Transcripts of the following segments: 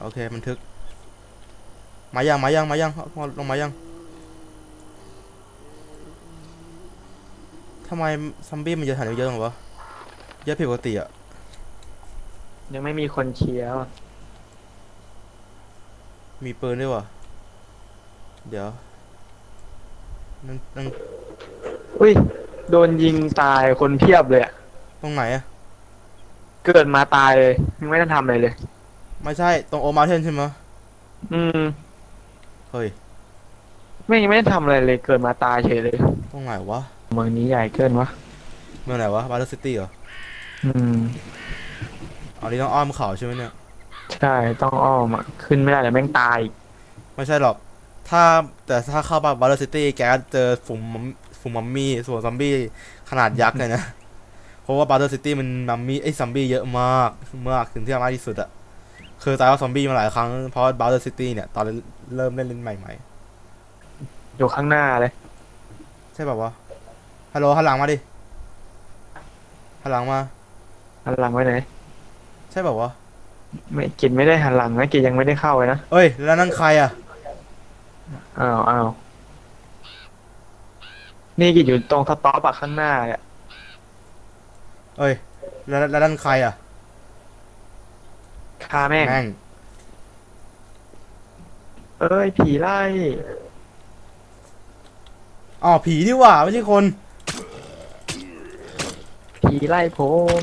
โอเคบันทึก มายังมายังมายังพอลงมายังทำไมซัมบี้มันเยอะขนาดนี้เยอะจังวะเยอะผิดปกติอะยังไม่มีคนเคลียร์ว่ะมีปืนด้วยวะเดี๋ยวนั่นนั่นอุ้ย โดนยิงตายคนเพียบเลยอะตรงไหนอะเกิดมาตายเลยยังไม่ได้ทำอะไรเลย ไม่ใช่ตรงโอมาเทนใช่ไหมะอืมเฮ้ยไม่ยังไม่ได้ทำอะไรเลยเกิดมาตายเฉยเลย ตรงไหนวะเมืองนี้ใหญ่เกินวะเมืองไหนวะบาร์เดอร์ซิตี้เหรออืม อันนี้ต้องอ้อมเขาใช่ไหมเนี่ยใช่ต้องอ้อมอะขึ้นไม่ได้เดี๋ยวแม่งตายอีกไม่ใช่หรอก ถ้าแต่ถ้าเข้าบาร์เดอร์ซิตี้แกก็เจอฝูงมัมฝูงมัมมี่ส่วนซอมบี้ขนาดยักษ์เลยนะ เพราะว่าบาร์เดอร์ซิตี้มันมัมมี่ไอ้ซอมบี้เยอะมากมากถึงที่มากที่สุดอะ คือตายว่าซอมบี้มาหลายครั้งเพราะบาร์เดอร์ซิตี้เนี่ย ตอนเริ่มเล่นเล่นใหม่อยู่ข้างหน้าเลย ๆ ใช่ป่าวะฮัลโหลหันหลังมาดิหันหลังมา หันหลังไว้ไหน ใช่ป่าวะไม่กินไม่ได้หันหลังนะกินยังไม่ได้เข้าเลยนะ เอ้ย แล้วนั่นใครอะอ้าวอ้าวนี่กินอยู่ตรงสต็อปอะข้างหน้าอะเอ้ย แล้วแล้วนั่นใครอะ ฆ่าแม่ง แม่งเอ้ย ผีไล่ อ๋อผีนี่หว่าไม่ใช่คน ผีไล่ผม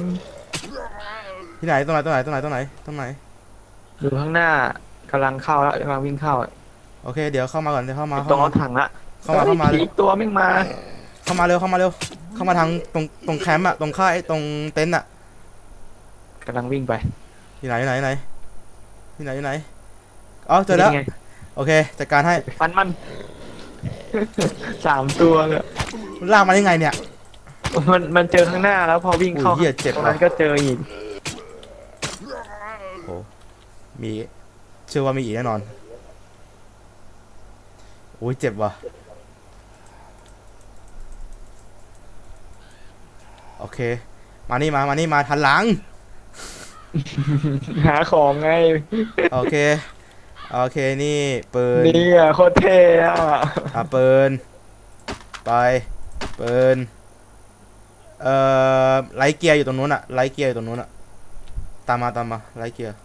ที่ไหนตรงไหนตรงไหนตรงไหนตรงไหนตรงไหน อยู่ข้างหน้ากำลังเข้าแล้วกำลังวิ่งเข้าอะโอเค เดี๋ยวเข้ามาก่อนเดี๋ยวเข้ามาตรเข้างรมาถถังละเข้ามาเข้ามาอ้ยผีอีกตัวไม่งมา เข้ามาเร็วเข้ามาเร็วเข้ามาทางตรงตรงแคมป์อะตรงค่ายตรงเต็นท์อะกำลังวิ่งไป ที่ไหนที่ไหนที่ไหนที่ไหนที่ไหนอ๋อเจอแล้ว นี่ไงโอเคจัดการให้ฟันมัน สามตัวเลยลากมาได้ไงเนี่ย มันมันเจอข้างหน้าแล้วพอวิ่งเข้าอุ้ยเหี้ยเจ็บตรงนั้นว่ะ ก็เจออีกมีเชื่อว่ามีอีกแน่นอนโอ้ยเจ็บว่ะโอเค มานี่มามานี่มาทันหลัง หาของไงโอเค โอเคนี่ปืนนี่อะโคตรเท่อะอะปืน ไปปืนเอ่อไลท์เกียร์อยู่ตรงนู้นอะไลท์เกียร์อยู่ตรงนู้นอะตามมาตามมาไลท์เกียร์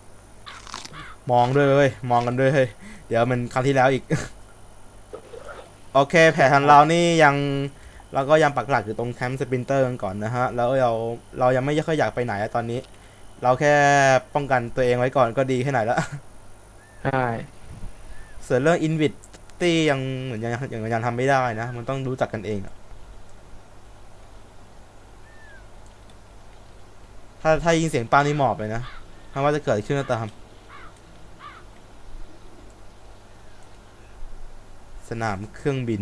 มองด้วยเว้ยมองกันด้วยเฮ้ยเดี๋ยวมันครั้งที่แล้วอีก โอเค แผนของเรานี่ยังเราก็ยังปักหลักอยู่ตรงแคมป์สปรินเตอร์กันก่อนนะฮะ แล้วเราเรายังไม่ค่อยอยากไปไหนอะตอนนี้ เราแค่ป้องกันตัวเองไว้ก่อนก็ดีแค่ไหนแล้วใช่ส่วนเรื่องอินวิ t ตี้ยังเหมือนยังยังยังทำไม่ได้นะ มันต้องรู้จักกันเองอะถ้าถ้ายินเสียงป้านี่หมอบเลยนะไม่ว่าจะเกิดขึ้นก็ตามสนามเครื่องบิน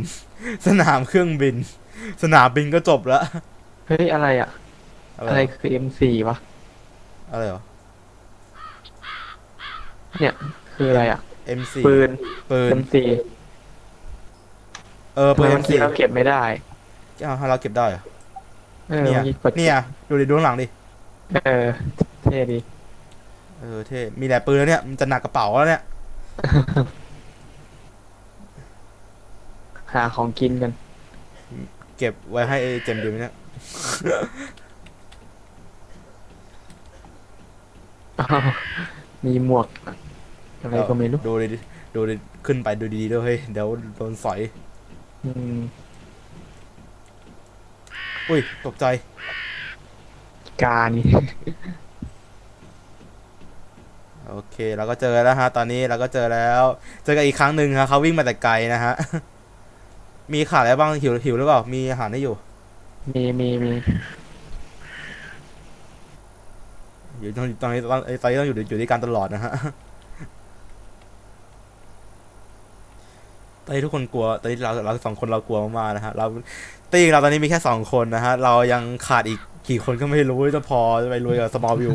สนามเครื่องบิน สนามบินก็จบแล้วเฮ้ยอะไรอะอะไรอะไรวะคือ M4 วะ อะไรเหรอ เนี่ย คืออะไรอะ M4 ปืนปืน M4 เออปืนทำไม M4 เราเก็บไม่ได้อ้าวให้เราเก็บได้เหรอ เออเนี่ยมีกดเนี่ยดูดิดูข้างหลังดิ เออ เท่ดี เออเท่ มีแต่ปืนแล้วเนี่ย มันจะหนักกระเป๋าแล้วเนี่ย หาของกินกัน เก็บไว้ให้ไอ้เจมส์ดูไหมเนี่ย อ้าว มีหมวกอะไรก็ไม่รู้ ดูดิดูดิขึ้นไปดูดีๆด้วยเฮ้ยเดี๋ยวโดนสอย อืมอุ้ย ตกใจ กานี่ โอเค เราก็เจอแล้วฮะ ตอนนี้เราก็เจอแล้ว เจอกันอีกครั้งหนึ่งฮะเขาวิ่งมาแต่ไกลนะฮะ มีขาดอะไรบ้างหิวหิวหรือเปล่า มีอาหารให้อยู่ มีมีมี อยู่ตรงตอนนี้ตอนตอนนี้ต้องอยู่อยู่ด้วยกันตลอดนะฮะตอนนี้ทุกคนกลัวตอนนี้เราเราสองคนเรากลัวมากๆนะฮะเราตีเราตอนนี้มีแค่สองคนนะฮะเรายังขาดอีกกี่คนก็ไม่รู้จะพอจะไปลุยกับสมอลวิว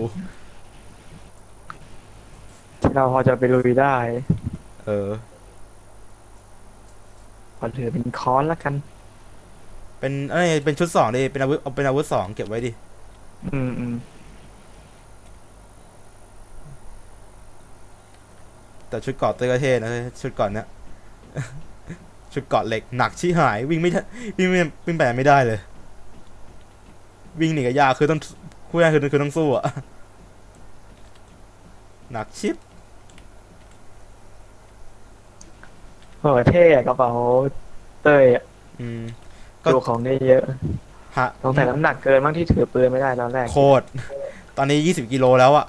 เราพอจะไปลุยได้ เออขอถือเป็นค้อนละกัน เป็นเอ้ยเป็นชุดสองดิเป็นอาวุธเอาเป็นอาวุธสองเก็บไว้ดิ อืมอืม แต่ชุดเกราะเต้ยก็เท่นะเฮ้ยชุดเกราะเนี้ยชุดเกราะเหล็กหนักชิหายวิ่งไม่ได้วิ่งไม่วิ่งไปไหนไม่ได้เลย วิ่งหนีก็ยากคือต้องพูดง่ายๆคือคือต้องสู้อะหนักชิปโหเท่อะกระเป๋าเต้ยอะอืมก็ดูของได้เยอะฮะสงสัยน้ำหนักเกินบ้างที่ถือปืนไม่ได้ตอนแรกโคตรตอนนี้ยี่สิบกิโลแล้วอะ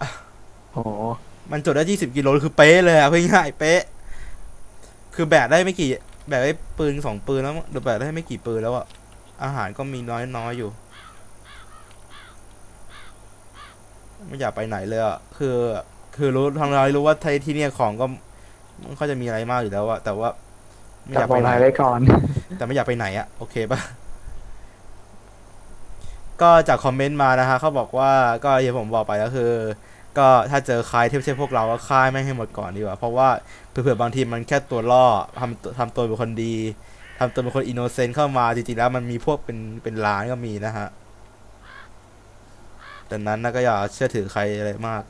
โอ้โห มันจดได้ยี่สิบกิโลคือเป๊ะเลยอะเพื่ง่ายๆเป๊ะ คือแบกได้ไม่กี่ แบกได้ปืนสองปืนแล้วมั้งหรือแบกได้ไม่กี่ปืนแล้วอะอาหารก็มีน้อยน้อยๆอยู่ ไม่อยากไปไหนเลยอะคือ คือรู้ทางเรารู้ว่าที่ที่เนี่ยของก็มันก็จะมีอะไรมากอยู่แล้วอะแต่ว่า ไม่อจับยากบอไปลไหนลายไว้ก่อน แต่ไม่อยากไปไหนอะโอเคปะก็จากคอมเมนต์มานะฮะเขาบอกว่าก็อย่างผมบอกไปก็คือ ก็ถ้าเจอใครที่ไม่ใช่พวกเราก็ฆ่าไม่งให้หมดก่อนดีกว่า เพราะว่าเผื่อๆบางทีมันแค่ตัวล่อทำทำตัวเป็นคนดีทำตัวเป็นคนอินโนเซนต์เข้ามาจริงๆแล้วมันมีพวกเป็นเป็นล้านก็มีนะฮะดังนั้นนะก็อย่าเชื่อถือใครอะไรมาก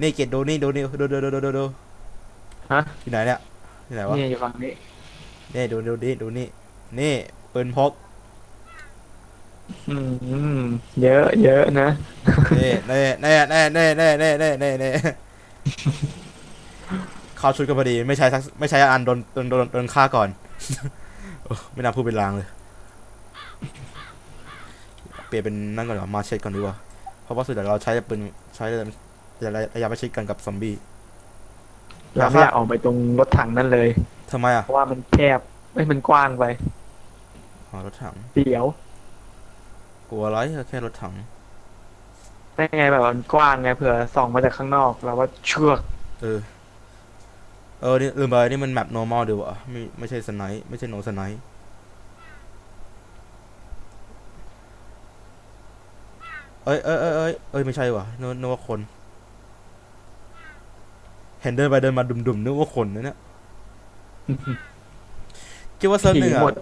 นี่เกดดูนี่ดูนี่ดูดูดูดูดูดูฮะที่ไหนเนี่ยที่ไหนวะนี่อยู่ฝั่งนี้นี่ดูดูดิดูนี่นี่ปืนพก อืม เยอะ เยอะนะ นี่เน่เน่เน่เน่เน่เน่เน่เน่เน่เข้าชุดกันพอดีไม่ใช่สักไม่ใช่อันโดนโดนโดนโดนฆ่าก่อนโอ้ไม่น่าพูดเป็นลางเลย เปลี่ยนเป็นนั่นก่อนดีกว่ามาเช็ดก่อนดีกว่าเพราะว่าสุดท้ายเราใช้ปืนใช้ระยะระยะประชิดกันกับซอมบี้ เราไม่อยากออกไปตรงรถถังนั่นเลยทำไมอะเพราะว่ามันแคบไม่มันกว้างไปอ๋อรถถังเดี๋ยว กลัวอะไรแค่รถถังได้ไงแบบมันกว้างไงเผื่อส่องมาจากข้างนอกเราว่าเชือกเออ เออนี่ลืมไปนี่มันแมป normal ดีวะไม่ไม่ใช่สไนป์ไม่ใช่โนสไนป์เอ้ยเอ้ยเอ้ยเอ้ยเอ้ยไม่ใช่ว่ะนึกนึกว่าคน เห็นเดินไปเดินมาดุมๆนึกว่าคนนะเนี่ยคิดว่าเซิร์ฟหนึ่งผีอะหมด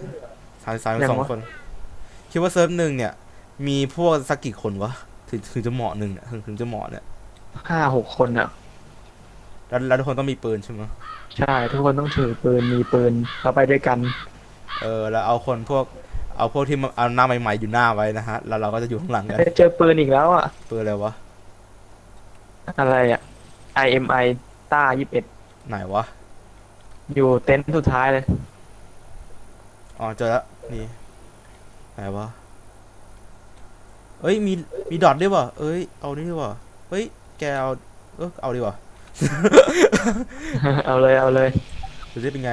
สายสายยังสองวะคน คิดว่าเซิร์ฟหนึ่งเนี่ย มีพวกสักกี่คนวะถึงถึงจะเหมาะหนึ่งเนี่ยถึงถึงจะเหมาะเนี่ยห้าหกคนอะ แล้วแล้วทุกคนต้องมีปืนใช่ไหมใช่ทุกคนต้องถือปืนมีปืนเราไปด้วยกัน เออแล้วเอาคนพวก เอาพวกที่มาเอาหน้าใหม่ ๆ อยู่หน้าไว้นะฮะแล้วเราก็จะอยู่ข้างหลังกันเอ้ยเจอปืนอีกแล้วอะ ปืนอะไรวะอะไรอะ IMI ต้ายี่สิบเอ็ดไหนวะอยู่เต็นท์สุดท้ายเลย อ๋อเจอแล้วนี่ไหนวะ เอ้ยมีมีดอทด้วยวะเอ้ยเอานี่ดีกว่าเฮ้ยแกเอาเออเอาดีกว่าเอาเลยเอาเลยดูสิเป็นไง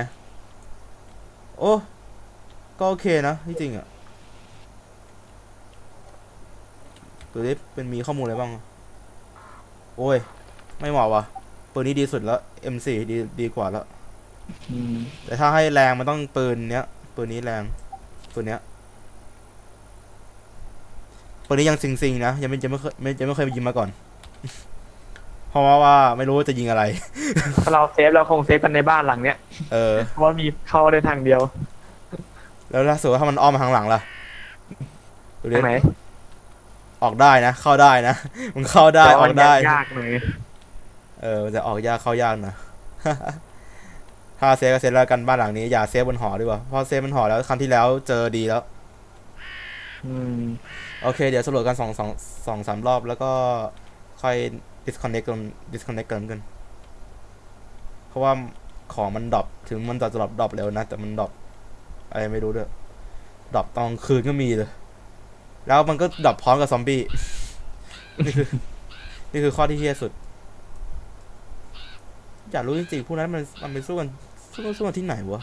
โอ้ก็โอเคนะที่จริงอะดูสิเป็นมีข้อมูลอะไรบ้าง โอ้ย ไม่เหมาะว่ะปืนนี้ดีสุดแล้ว M4 ดีดีกว่าแล้วอืมแต่ถ้าให้แรงมันต้องปืนเนี้ยปืนนี้แรงปืนเนี้ย ปืนนี้ยังซิงซิงๆนะยังไม่ยังไม่เคยไม่ยังไม่เคยยิงมาก่อน เพราะว่าว่าไม่รู้ว่าจะยิงอะไร ถ้าเราเซฟเราคงเซฟกันในบ้านหลังเนี้ยเออ เพราะว่ามีเข้าได้ทางเดียวแล้วถ้าสมมติว่าถ้ามันอ้อมมาทางหลังล่ะดูดิทางไหนออกได้นะ เข้าได้นะมันเข้าได้แต่อว่าอกได้ ยากหน่อยเออมันจะออกยากเข้ายากนะ ถ้าเซฟก็เซฟแล้วกันบ้านหลังนี้อย่าเซฟบนหอดีกว่าเพราะเซฟบนหอแล้วครั้งที่แล้วเจอดีแล้ว อืมโอเค เดี๋ยวสำรวจกันสองสองสองสามรอบแล้วก็ค่อย disconnect กัน disconnect กันกัน เพราะว่าของมันดรอปถึงมันจะดรอปดรอปเร็วนะ แต่มันดรอปอะไรไม่รู้ด้วยดรอปตอนคืนก็มีเลย แล้วมันก็ดรอปพร้อมกับซอมบี้ นี่คือนี่คือข้อที่เฮี้ยสุด อยากรู้จริงๆพวกนั้นมันมันไปสู้กันสู้กันสู้กันที่ไหนวะ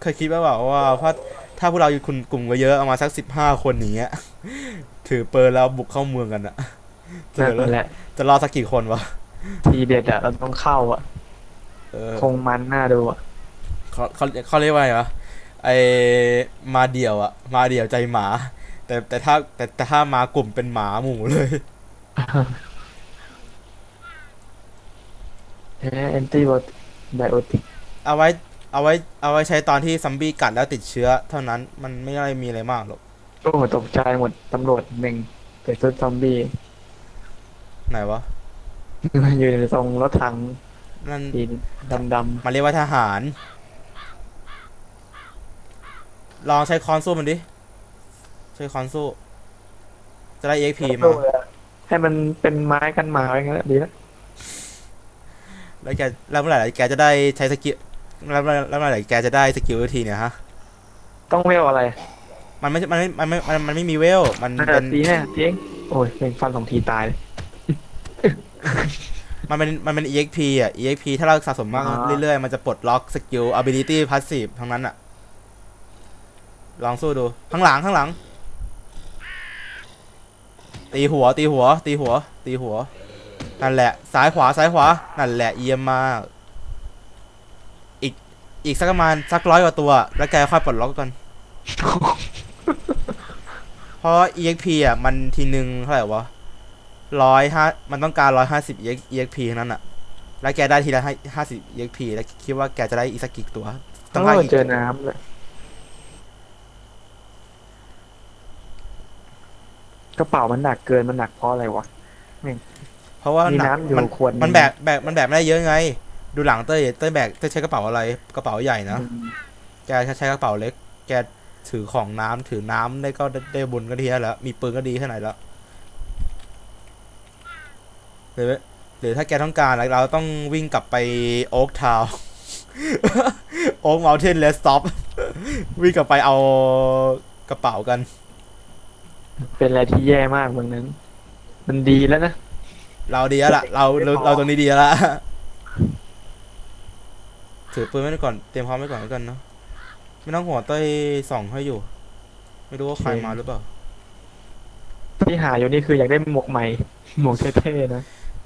เคยคิดว่าแบบว่าถ้าถ้าพวกเราอยู่คุณกลุ่มกันเยอะเอามาสักสิบห้าคนอย่างเงี้ย ถือเปิดแล้วบุกเข้าเมืองกันอะจะนั่นแหละ จะรอดสักกี่คนวะทีเด็ดอะเราต้องเข้าอะเออคงมันน่าดูอะเขาเขาเขาเรียกว่าไงวะไอมาเดี่ยวอะมาเดี่ยวใจหมา แต่แต่ถ้าแต่แต่ถ้ามากลุ่มเป็นหมาหมู่เลยแอนตี้ไบโอติกเอาไว้ เอาไว้เอาไว้ใช้ตอนที่ซัมบี้กัดแล้วติดเชื้อ เท่านั้นมันไม่อะไรมีอะไรมากหรอกโอ้ตกใจหมดตำรวจหนึ่งใส่ชุดซอมบี้ไหนวะยืนตรงรถถังนั่นสีดำดมันเรียกว่าทหาร ลองใช้คอนสู้มันดิ ใช้คอนสู้ จะได้ EXP ำมา ให้มันเป็นไม้กันหมาไว้งั้นแหละดีแล้วแล้วแกแล้วเมื่อไหร่แกจะได้ใช้สกิล แล้วเมื่อแล้วเมื่อไหร่แกจะได้สกิลทีเนี่ยฮะ ต้องเวลอะไร มันไม่ใช่มันไม่มันไม่มันมันไม่มีเวล มันน่าเป็จะนตีแน่จริงโอ้ยเป็นฟันสองทีตายเลยมันเป็นมันเป็น EXP อะ EXP ถ้าเราสะสมมากอ๋อ เรื่อยๆ มันจะปลดล็อกสกิล ability passive ทั้งนั้นอะ ลองสู้ดู ข้างหลังข้างหลัง ตีหัว ตีหัว ตีหัว ตีหัว นั่นแหละ ซ้ายขวาซ้ายขวา นั่นแหละเยี่ยมมากอีก อีกสักประมาณสักร้อยกว่าตัว แล้วแกค่อยปลดล็อกกันเพราะ EXP อะมันทีนึงเท่าไหร่วะร้อยห้ามันต้องการร้อยห้าสิบ EXP ทั้งนั้นอะ แล้วแกได้ทีละห้าสิบ EXP แล้วคิดว่าแกจะได้อีกสักกี่ตัว ต้องโอ้ให้ยกี่เจอน้ำเลยกระเป๋ามันหนักเกินมันหนักเพราะอะไรวะเพราะว่ามีหนักน้ำอยู่มันขวดหนึ่งมันแบกแบกมันแบกไม่ได้เยอะไง ดูหลังเต้ยเต้ยแบกเต้ยใช้กระเป๋าอะไร กระเป๋าใหญ่นะอืมแกใช้กระเป๋าเล็ก แกถือของน้ำถือน้ำได้ก็ได้ได้บุญก็ดีแล้ว มีปืนก็ดีแค่ไหนแล้วหรือหรือถ้าแกต้องการเราต้องวิ่งกลับไปโอ๊กทาวโอ๊กเมลเทนเลสต็อปวิ่งกลับไปเอากระเป๋ากัน เป็นอะไรที่แย่มากเมืองนั้น มันดีแล้วนะ เราดีแล้วล่ะ เราเราเราตรงนี้ดีแล้วล่ะ ถือปืนไว้ก่อน เตรียมพร้อมไว้ก่อนแล้วกันเนาะ ไม่ต้องห่วงเต้ยส่องให้อยู่ ไม่รู้ว่าใครโอเคมาหรือเปล่า ที่หาอยู่นี่คืออยากได้หมวกใหม่ หมวกเท่ๆนะ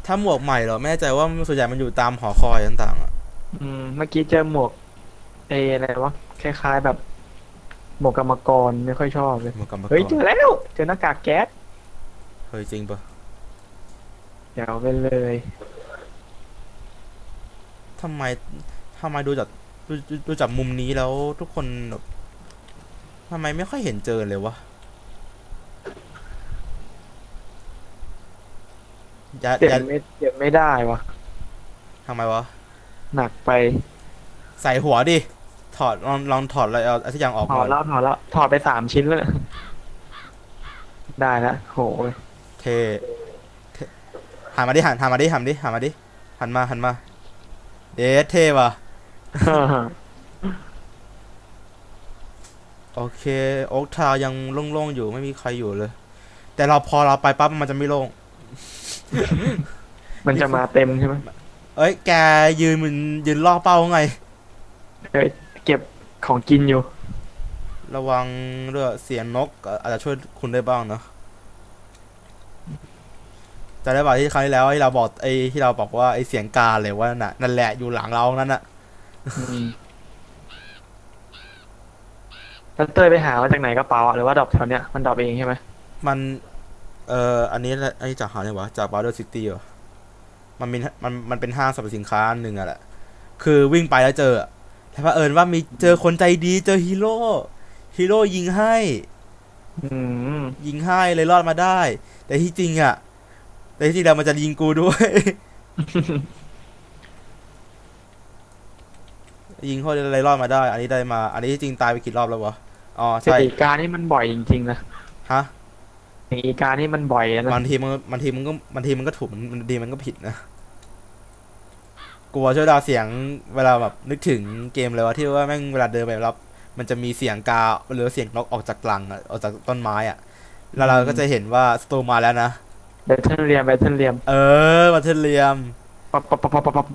ถ้าหมวกใหม่เหรอ ไม่แน่ใจว่าส่วนใหญ่มันอยู่ตามหอคอยต่างๆอะอืม เมื่อกี้เจอหมวกเออะไรวะ คล้ายๆแบบ หมวกกรรมกรไม่ค่อยชอบเลย หมวกกรรมกร เฮ้ยเจอแล้ว เจอหน้ากากแก๊สเฮ้ยจริงปะเดี๋ยวไปเลยทำไม ทำไมดูจากดูดูดูจากมุมนี้แล้วทุกคนแบบทำไมไม่ค่อยเห็นเจอเลยวะอย่าเปลี่ยอย่านไม่เปลี่ยนไม่ได้วะทำไมวะ หนักไปใส่หัวดิ ถอดลองลองถอดอะไรเอาอะไรสักอย่างออกถอก่อดนแล้วถอดแล้วถอดไปสามชิ้นแล้วเนี่ยได้แล้วโหยเทเทหันมาดิหันหันมาดิหันมาดิหันมาดิหันมาหันมา เดทเท่ว่ะ โอเค โอ๊กทาวยังโล่งๆอยู่ไม่มีใครอยู่เลย แต่เราพอเราไปปั๊บมันจะไม่โล่ง มันจะมาเต็มใช่ไหมเอ้ย แกยืนมันยืนล่อเป้าไงเฮ้ยเก็บของกินอยู่ ระวังเรื่องเสียงนกก็อาจจะช่วยคุณได้บ้างเนาะจำได้ป่ะที่ครั้งที่แล้วที่เราบอกไอ้ที่เราบอกว่าไอ้เสียงกาเลยว่านั่นน่ะนั่นแหละอยู่หลังเรานั่นน่ะอืม แล้วเต้ยไปหามาจากไหนกระเป๋าอะหรือว่าดรอปแถวเนี้ยมันดรอปเองใช่ไหมมัน เอ่อ อันนี้แหละอันนี้จากหาเนี่ยวะ จากบาร์เดอร์ซิตี้เหรอ มันมีมันมันเป็นห้างสรรพสินค้าหนึ่งอะแหละ คือวิ่งไปแล้วเจออะแล้วเผอิญว่ามีเจอคนใจดีเจอฮีโร่ ฮีโร่ยิงให้ อืมยิงให้เลยรอดมาได้ แต่ที่จริงอะแต่ที่จริงแล้วมันจะยิงกูด้วย ยิงเขาเลยรอดมาได้ อันนี้ได้มา อันนี้ที่จริงตายไปกี่รอบแล้ววะ อ๋อแต่ใช่อีกานี่มันบ่อยจริงๆนะ ฮะอย่างอีกานี่มันบ่อยนะบางทีมันบางทีมันก็บางทีมันก็ถูกมันบางทีมันก็ผิดนะ กลัวช่วยดาวเสียงเวลาแบบนึกถึงเกมเลยว่าที่ว่าแม่งเวลาเดินไปแล้วมันจะมีเสียงกาหรือเสียงนกออกจากกลังอะออกจากต้นไม้อะแล้วเราก็จะเห็นว่าสตูมาแล้วนะแบทเทิลเรียมแบทเทิลเรียม เออมาเทเลียมปั๊บปั๊บปั๊บปั๊บปั๊บ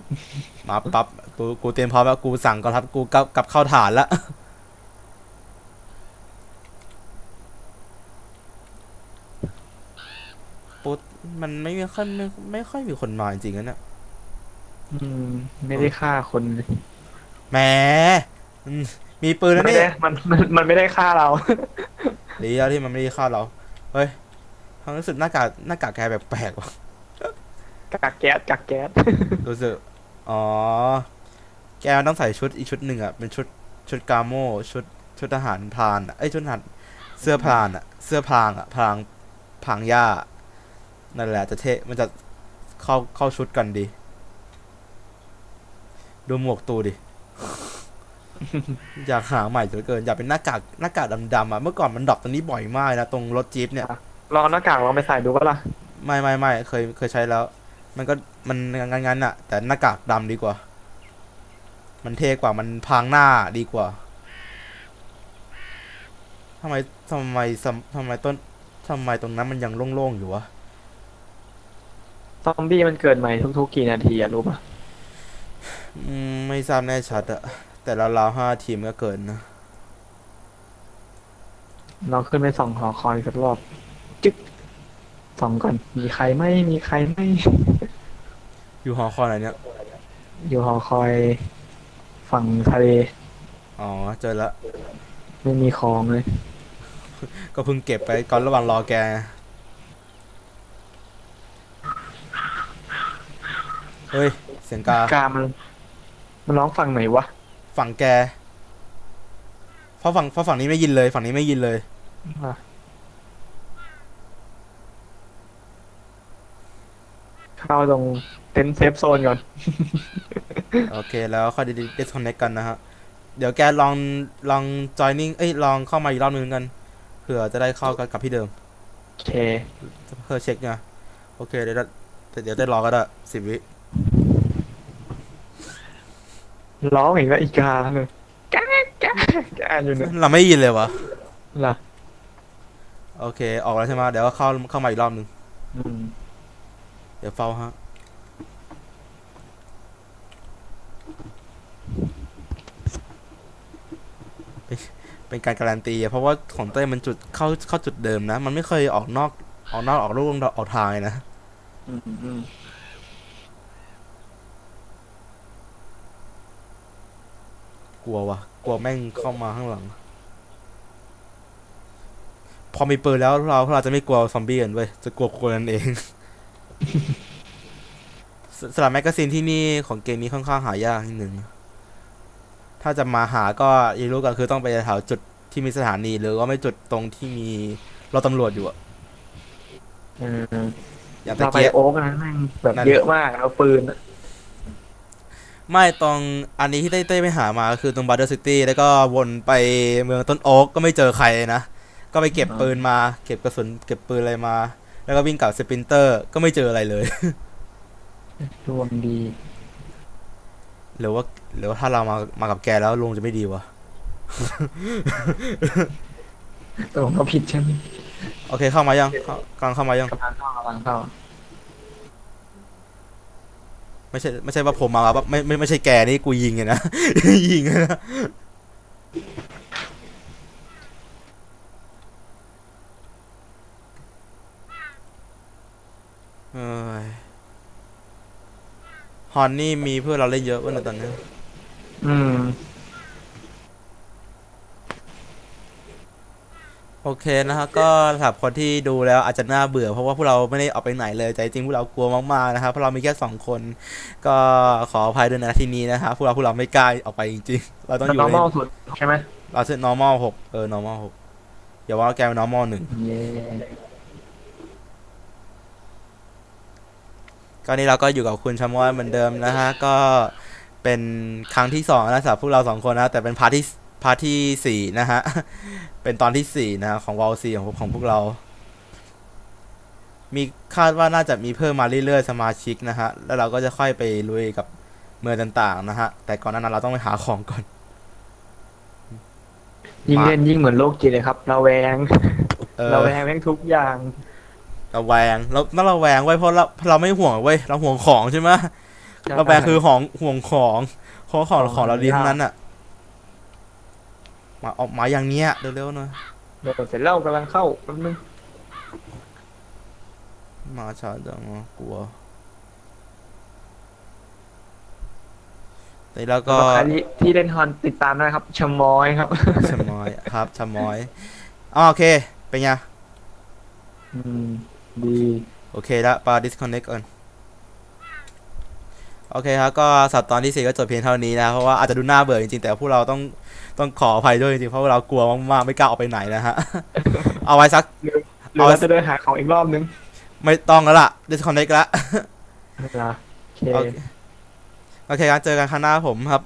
มาปั๊บ กูกูเตรียมพร้อมแล้วกูสั่งกองทัพกูกลับกลับเข้าฐานละ ปุ๊บมันไม่ไม่ค่อยไม่ไม่ค่อยมีคนมาจริงๆนะเนี่ยอืม ไม่ได้ฆ่าคนเลยแหมอืมมีปืนแล้วไม่นี่ ได้มันมันมันไม่ได้ฆ่าเรา ดีแล้วที่มันไม่ได้ฆ่าเรา เฮ้ยความรู้สึกหน้ากากหน้ากากแกแบบแปลกๆว่ะกักแก๊สกักแก๊ส รู้สึก อ๋อ แกต้องใส่ชุดอีกชุดหนึ่งอะเป็นชุดชุดกาโมชุดชุดทหารพรานอะเอ้ยชุดทหารทเสื้อพรานอะเสื้อพรางอะพรางพรางหญ้านั่นแหละจะเทมันจะเข้าเข้าชุดกันดี ดูหมวกตูดิ อยากหาใหม่เหลือเกิน อยากเป็นหน้ากากหน้ากากดำๆอะเมื่อก่อนมันดรอปตรงนี้บ่อยมากนะตรงรถจี๊ปเนี่ยลองหน้ากากลองไปใส่ดูก็ล่ะไม่ไม่ไม่เคยเคยใช้แล้ว มันก็มันงั้นงั้นๆอะแต่หน้ากากดำดีกว่า มันเท่กว่ามันพรางหน้าดีกว่าทำไมทำไมทำทำไมต้นทำไมตรงนั้นมันยังโล่งๆอยู่วะซอมบี้มันเกิดใหม่ทุกๆกี่นาทีอะรู้ปะอืมไม่ทราบแน่ชัดอะแต่ละราวห้าทีมก็เกินนะลองขึ้นไปส่องหอคอยสักรอบ จึ๊กส่องก่อน มีใครไหมมีใครไหมอยู่หอคอยไหนเนี่ย อยู่หอคอย ฝั่งทะเลอ๋อเจอละไม่มีของเลย ก็เพิ่งเก็บไปก่อนระหว่างรอแก เฮ้ย เสียงกา กามันมันร้องฝั่งไหนวะฝั่งแก เพราะฝั่งเพราะฝั่งนี้ไม่ยินเลย ฝั่งนี้ไม่ยินเลย อะเข้าตรง เต็นท์เซฟโซนก่อน โอเคแล้วค่อย disconnect กันนะฮะ เดี๋ยวแกลองลอง joining เอ้ยลองเข้ามาอีกรอบนึงกันเผื่อจะได้เข้ากันกับพี่เดิมโอเค เพื่อเช็คไงโอเคเดี๋ยวได้เดี๋ยวได้รอก็ได้สิบวิร้องอีกแล้วอีกาเลยแกแกแกอยู่เนี่ยเราไม่ยินเลยวะล่ะโอเค ออกแล้วใช่ไหมเดี๋ยวก็เข้าเข้ามาอีกรอบนึงอืม เดี๋ยวเฝ้าฮะ เป็น เป็นการการันตีอะเพราะว่าของเต้ยมันจุดเข้าเข้าจุดเดิมนะ มันไม่เคยออกนอกออกนอกออกลูกออกทางเลยนะอืมอืมกลัววะกลัวแม่งเข้ามาข้างหลัง พอมีปืนแล้วเราเราจะไม่กลัวซอมบี้กันเว้ยจะกลัวคนนั้นเองสสลับแมกกาซีนที่นี่ของเกมนี้ค่อนข้างหายากนิดนึง ถ้าจะมาหาก็อยังรู้กันคือต้องไปแถวจุดที่มีสถานี หรือว่าไม่จุดตรงที่มีรถตำรวจอยู่อะอืมอย่างตะเราไปเกียบ โอ๊กนะแม่งแบบนั่น เยอะมากเอาปืนอะไม่ตรงอันนี้ที่ได้เต้ไปหามาคือตรงบัตเตอร์ซิตี้แล้วก็วนไปเมืองต้นโอ๊กก็ไม่เจอใครนะ ก็ไปเก็บปืนมา เก็บกระสุนเก็บปืนอะไรมา แล้วก็วิ่งกลับสปรินเตอร์ก็ไม่เจออะไรเลย ดวงดี หรือว่า หรือว่าถ้าเรามามากับแกแล้วลงจะไม่ดีวะ แต่ผมก็ผิดใช่ไหมโอเคเข้ามายังเข้ากำลังเข้ามายัง กำลังเข้ากำลังเข้าไม่ใช่ไม่ใช่ว่าผมมาแบบไม่ไม่ไม่ใช่แกนี่กูยิงไงนะ ยิงไงนะเอ้ยฮอนนี่มีเพื่อนเราเล่นเยอะเว้ยในตอนนี้ อืม โอเคนะฮะก็สำหรับคนที่ดูแล้วอาจจะน่าเบื่อ เพราะว่าพวกเราไม่ได้ออกไปไหนเลยแต่จริงๆพวกเรากลัวมากๆนะครับเพราะเรามีแค่สองคน ก็ขออภัยด้วยนะที่นี้นะฮะพวกเราพวกเราไม่กล้าออกไปจริงๆเราต้องอยู่น้องในมอสุดใช่ไหมเราเซต normal หกเออ normal หกอย่าว่าแกเป็น normal หนึ่งเย้ก็นี่เราก็อยู่กับคุณชะมวยเหมือนเดิมนะฮะ ก็ เป็นครั้งที่สองนะสำหรับพวกเราสองคนนะแต่เป็นพาร์ทที่พาร์ทที่สี่นะฮะ เป็นตอนที่สี่นะฮะของวอลซีของของพวกเรา มีคาดว่าน่าจะมีเพิ่มมาเรื่อยๆสมาชิกนะฮะ แล้วเราก็จะค่อยไปลุยกับเมืองต่างๆนะฮะ แต่ก่อนหนานั้นเราต้องไปหาของก่อน ยิ่งเล่นยิ่งเหมือนโลกจิตเลยครับระแวงเออระแวงแม่งทุกอย่างระแวงเราต้องระแวงไว้ยเพราะเราเราไม่ห่วงเว้ยเราห่วงของใช่ไหม ระแวงคือของห่วงของของของของเราดีทั้งนั้นอะมาออกมาอย่างเนี้ยเร็วๆหน่อยเดี๋ยวเสร็จแล้วกำลังเข้าแป๊บนึงมาช้าจังวะกลัวแต่แล้วก็สำหรับใครที่ที่เล่นฮอนติดตามได้ครับชะมอยครับชะมอยครับชะมอยอ๋อโอเค เป็นไง อืม ดี โอเคละปา disconnect ก่อน โอเคครับก็สับตอนที่สี่ก็จบเพียงเท่านี้นะเพราะว่าอาจจะดูน่าเบื่อจริงๆแต่พวกเราต้องต้องขออภัยด้วยจริงๆเพราะว่าเรากลัวมากๆไม่กล้าออกไปไหนนะฮะเอาไว้สักหรือหรือเราจะเดินหาของอีกรอบนึง ไม่ต้องแล้วล่ะ disconnect ละนะโอเคโอเคโอเคครับเจอกันครั้งหน้าผมครับ